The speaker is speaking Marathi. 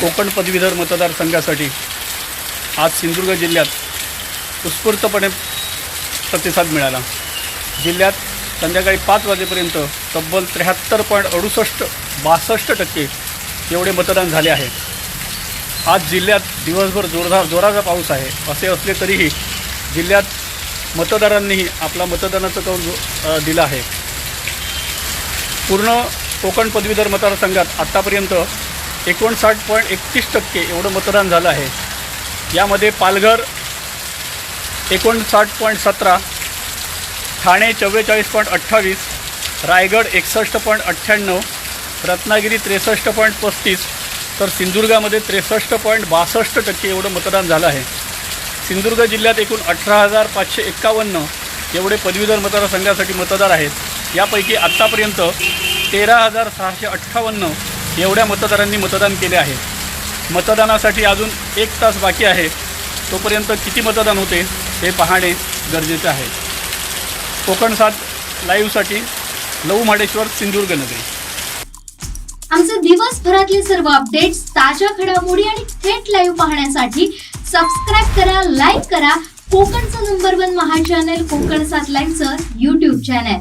कोकण पदवीधर मतदारसंघासाठी आज सिंधुदुर्ग जिल्ह्यात उत्स्फूर्तपणे प्रतिसाद मिळाला. जिल्ह्यात संध्याकाळी पाच वाजेपर्यंत तब्बल त्र्याहत्तर पॉईंट अडुसष्ट बासष्ट टक्के एवढे मतदान झाले आहे. आज जिल्ह्यात दिवसभर जोरदार जोराचा पाऊस आहे असे असले तरीही जिल्ह्यात मतदारांनीही आपला मतदानाचं कौल जो- दिला आहे. पूर्ण कोकण पदवीधर मतदारसंघात आत्तापर्यंत एकोणसाठ पॉईंट एकतीस टक्के एवढं मतदान झालं आहे. यामध्ये पालघर एकोणसाठ पॉईंट सतरा ठाणे चव्वेचाळीस पॉईंट अठ्ठावीस रायगड एकसष्ट पॉईंट अठ्ठ्याण्णव रत्नागिरी त्रेसष्ट पॉईंट पस्तीस तर सिंधुदुर्गामध्ये त्रेसष्ट पॉईंट बासष्ट टक्के एवढं मतदान झालं आहे. सिंधुदुर्ग जिल्ह्यात एकूण अठरा हजार पाचशे एक्कावन्न एवढे पदवीधर मतदारसंघासाठी मतदार आहेत. यापैकी आत्तापर्यंत तेरा हजार सहाशे अठ्ठावन्न एवढ्या मतदारांनी मतदान केले आहे. मतदानासाठी अजून एक तास बाकी आहे. तोपर्यंत किती मतदान होते हे पाहणे गरजेचे आहे. कोकण सात लाईव्हसाठी लहू महाडेश्वर सिंधुदुर्ग नगरी. आमचे दिवसभरातले सर्व अपडेट्स ताज्या घडामोडी आणि थेट लाईव्ह पाहण्यासाठी सबस्क्राईब करा लाईक करा कोकणचं नंबर वन महा चॅनल कोकण सात लाईव्हचं युट्यूब चॅनल